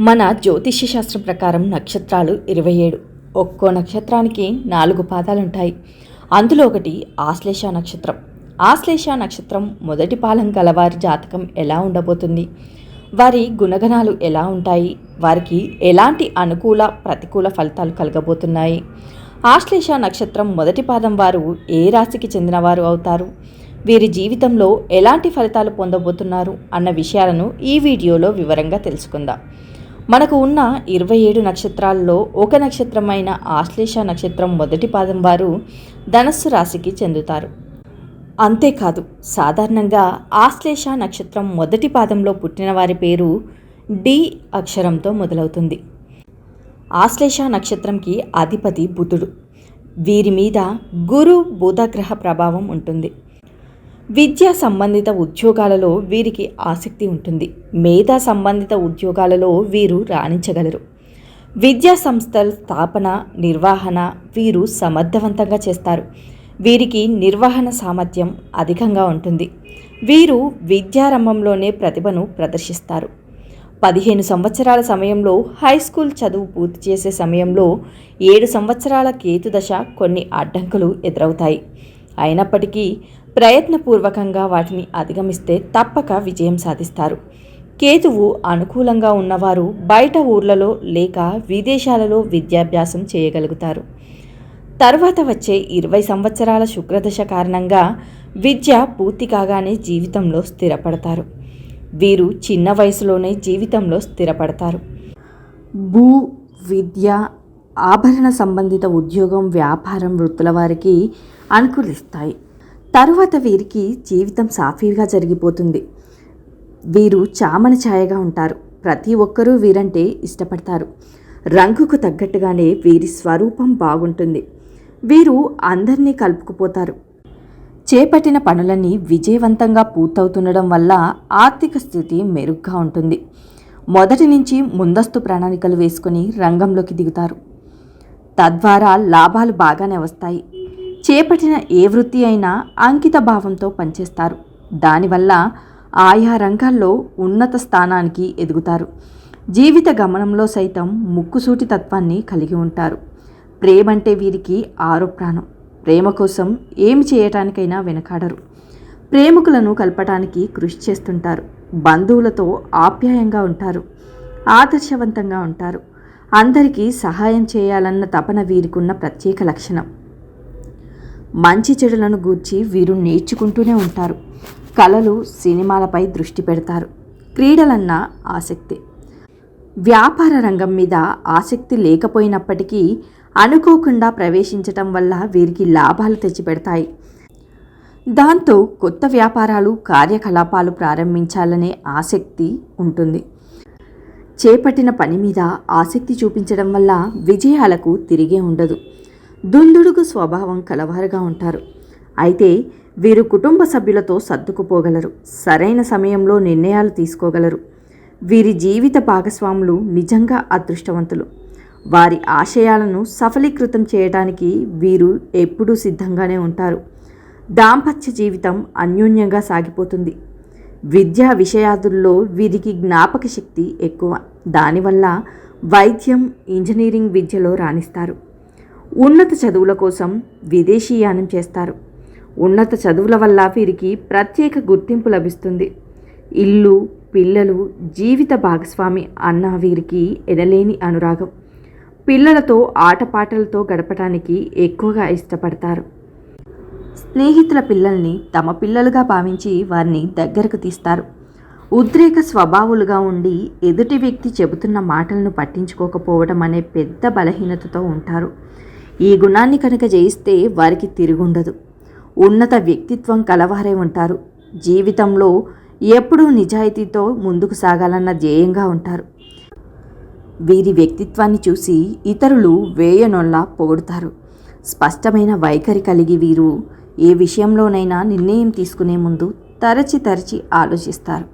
మన జ్యోతిష్య శాస్త్రం ప్రకారం నక్షత్రాలు ఇరవై ఏడు. ఒక్కో నక్షత్రానికి నాలుగు పాదాలుంటాయి. అందులో ఒకటి ఆశ్లేష నక్షత్రం. ఆశ్లేష నక్షత్రం మొదటి పాలం గలవారి జాతకం ఎలా ఉండబోతుంది? వారి గుణగణాలు ఎలా ఉంటాయి? వారికి ఎలాంటి అనుకూల ప్రతికూల ఫలితాలు కలగబోతున్నాయి? ఆశ్లేష నక్షత్రం మొదటి పాదం వారు ఏ రాశికి చెందినవారు అవుతారు? వీరి జీవితంలో ఎలాంటి ఫలితాలు పొందబోతున్నారు? అన్న విషయాలను ఈ వీడియోలో వివరంగా తెలుసుకుందాం. మనకు ఉన్న ఇరవై ఏడు నక్షత్రాల్లో ఒక నక్షత్రమైన ఆశ్లేష నక్షత్రం మొదటి పాదం వారు ధనస్సు రాశికి చెందుతారు. అంతేకాదు సాధారణంగా ఆశ్లేష నక్షత్రం మొదటి పాదంలో పుట్టిన వారి పేరు డి అక్షరంతో మొదలవుతుంది. ఆశ్లేష నక్షత్రంకి అధిపతి బుధుడు. వీరి మీద గురు బుధగ్రహ ప్రభావం ఉంటుంది. విద్యా సంబంధిత ఉద్యోగాలలో వీరికి ఆసక్తి ఉంటుంది. మేధా సంబంధిత ఉద్యోగాలలో వీరు రాణించగలరు. విద్యా సంస్థల స్థాపన నిర్వహణ వీరు సమర్థవంతంగా చేస్తారు. వీరికి నిర్వహణ సామర్థ్యం అధికంగా ఉంటుంది. వీరు విద్యారంభంలోనే ప్రతిభను ప్రదర్శిస్తారు. పదిహేను సంవత్సరాల సమయంలో హై స్కూల్ చదువు పూర్తి చేసే సమయంలో ఏడు సంవత్సరాల కేతుదశ కొన్ని అడ్డంకులు ఎదురవుతాయి. అయినప్పటికీ ప్రయత్నపూర్వకంగా వాటిని అధిగమిస్తే తప్పక విజయం సాధిస్తారు. కేతువు అనుకూలంగా ఉన్నవారు బయట ఊర్లలో లేక విదేశాలలో విద్యాభ్యాసం చేయగలుగుతారు. తర్వాత వచ్చే ఇరవై సంవత్సరాల శుక్రదశ కారణంగా విద్య పూర్తి కాగానే జీవితంలో స్థిరపడతారు. వీరు చిన్న వయసులోనే జీవితంలో స్థిరపడతారు. భూ విద్య ఆభరణ సంబంధిత ఉద్యోగం వ్యాపారం వృత్తుల వారికి అనుకూలిస్తాయి. తరువాత వీరికి జీవితం సాఫీగా జరిగిపోతుంది. వీరు చామణ ఛాయగా ఉంటారు. ప్రతి ఒక్కరూ వీరంటే ఇష్టపడతారు. రంగుకు తగ్గట్టుగానే వీరి స్వరూపం బాగుంటుంది. వీరు అందరినీ కలుపుకుపోతారు. చేపట్టిన పనులన్నీ విజయవంతంగా పూర్తవుతుండడం వల్ల ఆర్థిక స్థితి మెరుగ్గా ఉంటుంది. మొదటి నుంచి ముందస్తు ప్రణాళికలు వేసుకుని రంగంలోకి దిగుతారు. తద్వారా లాభాలు బాగానే వస్తాయి. చేపట్టిన ఏ వృత్తి అయినా అంకిత భావంతో పనిచేస్తారు. దానివల్ల ఆయా రంగాల్లో ఉన్నత స్థానానికి ఎదుగుతారు. జీవిత గమనంలో సైతం ముక్కుసూటి తత్వాన్ని కలిగి ఉంటారు. ప్రేమంటే వీరికి ఆరో ప్రాణం. ప్రేమ కోసం ఏమి చేయటానికైనా వెనకాడరు. ప్రేమికులను కలపటానికి కృషి చేస్తుంటారు. బంధువులతో ఆప్యాయంగా ఉంటారు. ఆదర్శవంతంగా ఉంటారు. అందరికీ సహాయం చేయాలన్న తపన వీరికున్న ప్రత్యేక లక్షణం. మంచి చెడులను గూర్చి వీరు నేర్చుకుంటూనే ఉంటారు. కళలు సినిమాలపై దృష్టి పెడతారు. క్రీడలన్న ఆసక్తి. వ్యాపార రంగం మీద ఆసక్తి లేకపోయినప్పటికీ అనుకోకుండా ప్రవేశించటం వల్ల వీరికి లాభాలు తెచ్చిపెడతాయి. దాంతో కొత్త వ్యాపారాలు కార్యకలాపాలు ప్రారంభించాలనే ఆసక్తి ఉంటుంది. చేపట్టిన పని మీద ఆసక్తి చూపించడం వల్ల విజయాలకు తిరిగే ఉండదు. దుందుడుగు స్వభావం కలవారుగా ఉంటారు. అయితే వీరు కుటుంబ సభ్యులతో సర్దుకుపోగలరు. సరైన సమయంలో నిర్ణయాలు తీసుకోగలరు. వీరి జీవిత భాగస్వాములు నిజంగా అదృష్టవంతులు. వారి ఆశయాలను సఫలీకృతం చేయడానికి వీరు ఎప్పుడూ సిద్ధంగానే ఉంటారు. దాంపత్య జీవితం అన్యోన్యంగా సాగిపోతుంది. విద్యా విషయాదుల్లో వీరికి జ్ఞాపక శక్తి ఎక్కువ. దానివల్ల వైద్యం ఇంజనీరింగ్ విద్యలో రాణిస్తారు. ఉన్నత చదువుల కోసం విదేశీయానం చేస్తారు. ఉన్నత చదువుల వల్ల వీరికి ప్రత్యేక గుర్తింపు లభిస్తుంది. ఇల్లు పిల్లలు జీవిత భాగస్వామి అన్న వీరికి ఎనలేని అనురాగం. పిల్లలతో ఆటపాటలతో గడపడానికి ఎక్కువగా ఇష్టపడతారు. స్నేహితుల పిల్లల్ని తమ పిల్లలుగా భావించి వారిని దగ్గరకు తీస్తారు. ఉద్రేక స్వభావులుగా ఉండి ఎదుటి వ్యక్తి చెబుతున్న మాటలను పట్టించుకోకపోవడం అనే పెద్ద బలహీనతతో ఉంటారు. ఈ గుణాన్ని కనుక జయిస్తే వారికి తిరుగుండదు. ఉన్నత వ్యక్తిత్వం కలవారే ఉంటారు. జీవితంలో ఎప్పుడూ నిజాయితీతో ముందుకు సాగాలన్న ధ్యేయంగా ఉంటారు. వీరి వ్యక్తిత్వాన్ని చూసి ఇతరులు వేయనొల్లా పొగుడుతారు. స్పష్టమైన వైఖరి కలిగి వీరు ఏ విషయంలోనైనా నిర్ణయం తీసుకునే ముందు తరచి తరచి ఆలోచిస్తారు.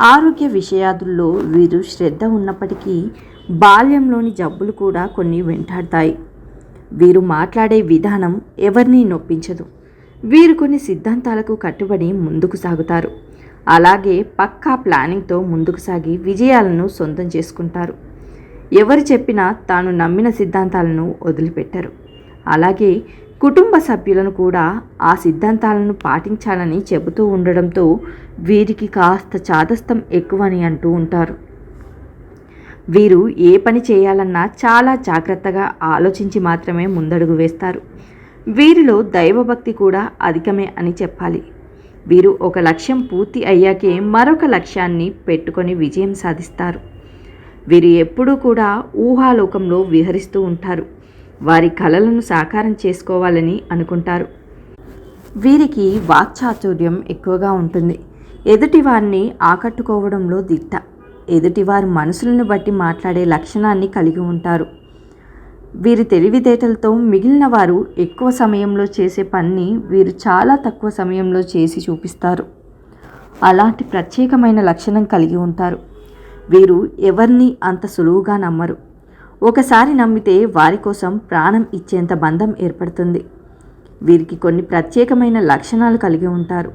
ఆరోగ్య విషయాదుల్లో వీరు శ్రద్ధ ఉన్నప్పటికీ బాల్యంలోని జబ్బులు కూడా కొన్ని వెంటాడతాయి. వీరు మాట్లాడే విధానం ఎవరినీ నొప్పించదు. వీరు కొన్ని సిద్ధాంతాలకు కట్టుబడి ముందుకు సాగుతారు. అలాగే పక్కా ప్లానింగ్తో ముందుకు సాగి విజయాలను సొంతం చేసుకుంటారు. ఎవరు చెప్పినా తాను నమ్మిన సిద్ధాంతాలను వదిలిపెట్టరు. అలాగే కుటుంబ సభ్యులను కూడా ఆ సిద్ధాంతాలను పాటించాలని చెబుతూ ఉండడంతో వీరికి కాస్త చాదస్తం ఎక్కువని అంటూ ఉంటారు. వీరు ఏ పని చేయాలన్నా చాలా జాగ్రత్తగా ఆలోచించి మాత్రమే ముందడుగు వేస్తారు. వీరిలో దైవభక్తి కూడా అధికమే అని చెప్పాలి. వీరు ఒక లక్ష్యం పూర్తి అయ్యాకే మరొక లక్ష్యాన్ని పెట్టుకొని విజయం సాధిస్తారు. వీరు ఎప్పుడూ కూడా ఊహాలోకంలో విహరిస్తూ ఉంటారు. వారి కలలను సాకారం చేసుకోవాలని అనుకుంటారు. వీరికి వాక్చాతుర్యం ఎక్కువగా ఉంటుంది. ఎదుటి వారిని ఆకట్టుకోవడంలో దిట్ట. ఎదుటివారి మనసులను బట్టి మాట్లాడే లక్షణాన్ని కలిగి ఉంటారు. వీరి తెలివితేటలతో మిగిలిన వారు ఎక్కువ సమయంలో చేసే పనిని వీరు చాలా తక్కువ సమయంలో చేసి చూపిస్తారు. అలాంటి ప్రత్యేకమైన లక్షణం కలిగి ఉంటారు. వీరు ఎవరిని అంత సులువుగా నమ్మరు. ఒకసారి నమ్మితే వారి కోసం ప్రాణం ఇచ్చేంత బంధం ఏర్పడుతుంది. వీరికి కొన్ని ప్రత్యేకమైన లక్షణాలు కలిగి ఉంటారు.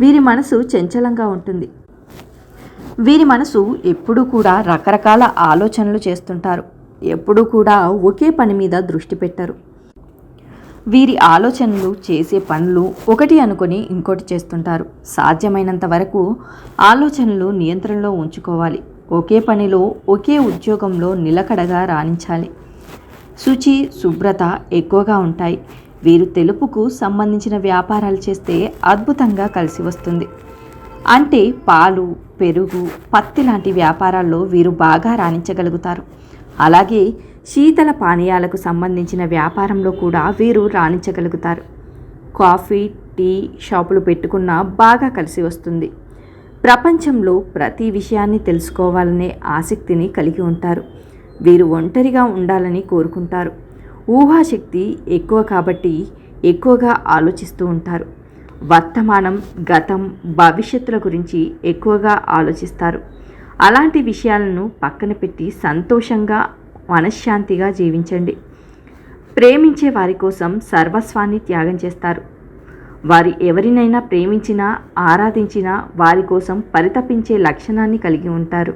వీరి మనసు చంచలంగా ఉంటుంది. వీరి మనసు ఎప్పుడూ కూడా రకరకాల ఆలోచనలు చేస్తుంటారు. ఎప్పుడూ కూడా ఒకే పని మీద దృష్టి పెట్టరు. వీరి ఆలోచనలు చేసే పనులు ఒకటి అనుకొని ఇంకోటి చేస్తుంటారు. సాధ్యమైనంత వరకు ఆలోచనలు నియంత్రణలో ఉంచుకోవాలి. ఒకే పనిలో ఒకే ఉద్యోగంలో నిలకడగా రాణించాలి. శుచి శుభ్రత ఎక్కువగా ఉంటాయి. వీరు తెలుపుకు సంబంధించిన వ్యాపారాలు చేస్తే అద్భుతంగా కలిసి వస్తుంది. అంటే పాలు పెరుగు పత్తి లాంటి వ్యాపారాల్లో వీరు బాగా రాణించగలుగుతారు. అలాగే శీతల పానీయాలకు సంబంధించిన వ్యాపారంలో కూడా వీరు రాణించగలుగుతారు. కాఫీ టీ షాపులు పెట్టుకున్నా బాగా కలిసి వస్తుంది. ప్రపంచంలో ప్రతి విషయాన్ని తెలుసుకోవాలనే ఆసక్తిని కలిగి ఉంటారు. వీరు ఒంటరిగా ఉండాలని కోరుకుంటారు. ఊహాశక్తి ఎక్కువ కాబట్టి ఎక్కువగా ఆలోచిస్తూ ఉంటారు. వర్తమానం గతం భవిష్యత్తుల గురించి ఎక్కువగా ఆలోచిస్తారు. అలాంటి విషయాలను పక్కన పెట్టి సంతోషంగా మనశ్శాంతిగా జీవించండి. ప్రేమించే వారి కోసం సర్వస్వాన్ని త్యాగం చేస్తారు. వారి ఎవరినైనా ప్రేమించినా ఆరాధించినా వారి కోసం పరితపించే లక్షణాన్ని కలిగి ఉంటారు.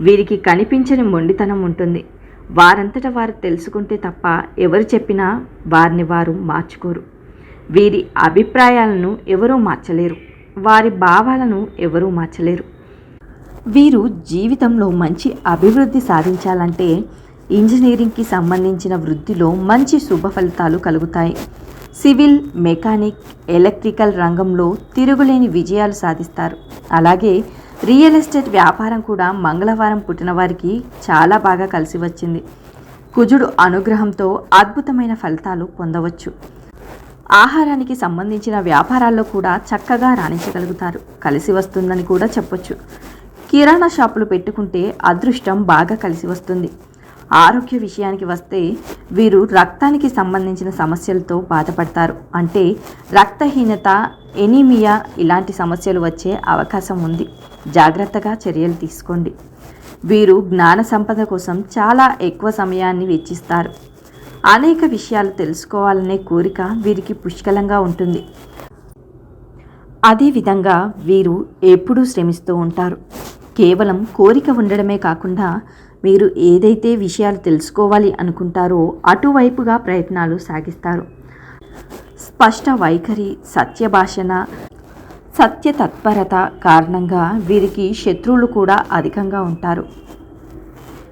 వీరికి కనిపించని మొండితనం ఉంటుంది. వారంతట వారు తెలుసుకుంటే తప్ప ఎవరు చెప్పినా వారిని వారు మార్చుకోరు. వీరి అభిప్రాయాలను ఎవరూ మార్చలేరు. వారి భావాలను ఎవరూ మార్చలేరు. వీరు జీవితంలో మంచి అభివృద్ధి సాధించాలంటే ఇంజనీరింగ్కి సంబంధించిన వృద్ధిలో మంచి శుభ ఫలితాలు కలుగుతాయి. సివిల్ మెకానిక్ ఎలక్ట్రికల్ రంగంలో తిరుగులేని విజయాలు సాధిస్తారు. అలాగే రియల్ ఎస్టేట్ వ్యాపారం కూడా మంగళవారం పుట్టిన వారికి చాలా బాగా కలిసి వచ్చింది. కుజుడు అనుగ్రహంతో అద్భుతమైన ఫలితాలు పొందవచ్చు. ఆహారానికి సంబంధించిన వ్యాపారాల్లో కూడా చక్కగా రాణించగలుగుతారు. కలిసి వస్తుందని కూడా చెప్పొచ్చు. కిరాణా షాపులు పెట్టుకుంటే అదృష్టం బాగా కలిసి వస్తుంది. ఆరోగ్య విషయానికి వస్తే వీరు రక్తానికి సంబంధించిన సమస్యలతో బాధపడతారు. అంటే రక్తహీనత ఎనీమియా ఇలాంటి సమస్యలు వచ్చే అవకాశం ఉంది. జాగ్రత్తగా చర్యలు తీసుకోండి. వీరు జ్ఞాన సంపద కోసం చాలా ఎక్కువ సమయాన్ని వెచ్చిస్తారు. అనేక విషయాలు తెలుసుకోవాలనే కోరిక వీరికి పుష్కలంగా ఉంటుంది. అదేవిధంగా వీరు ఎప్పుడూ శ్రమిస్తూ ఉంటారు. కేవలం కోరిక ఉండడమే కాకుండా మీరు ఏదైతే విషయాలు తెలుసుకోవాలి అనుకుంటారో అటువైపుగా ప్రయత్నాలు సాగిస్తారు. స్పష్ట వైఖరి సత్యభాషణ సత్య తత్పరత కారణంగా వీరికి శత్రువులు కూడా అధికంగా ఉంటారు.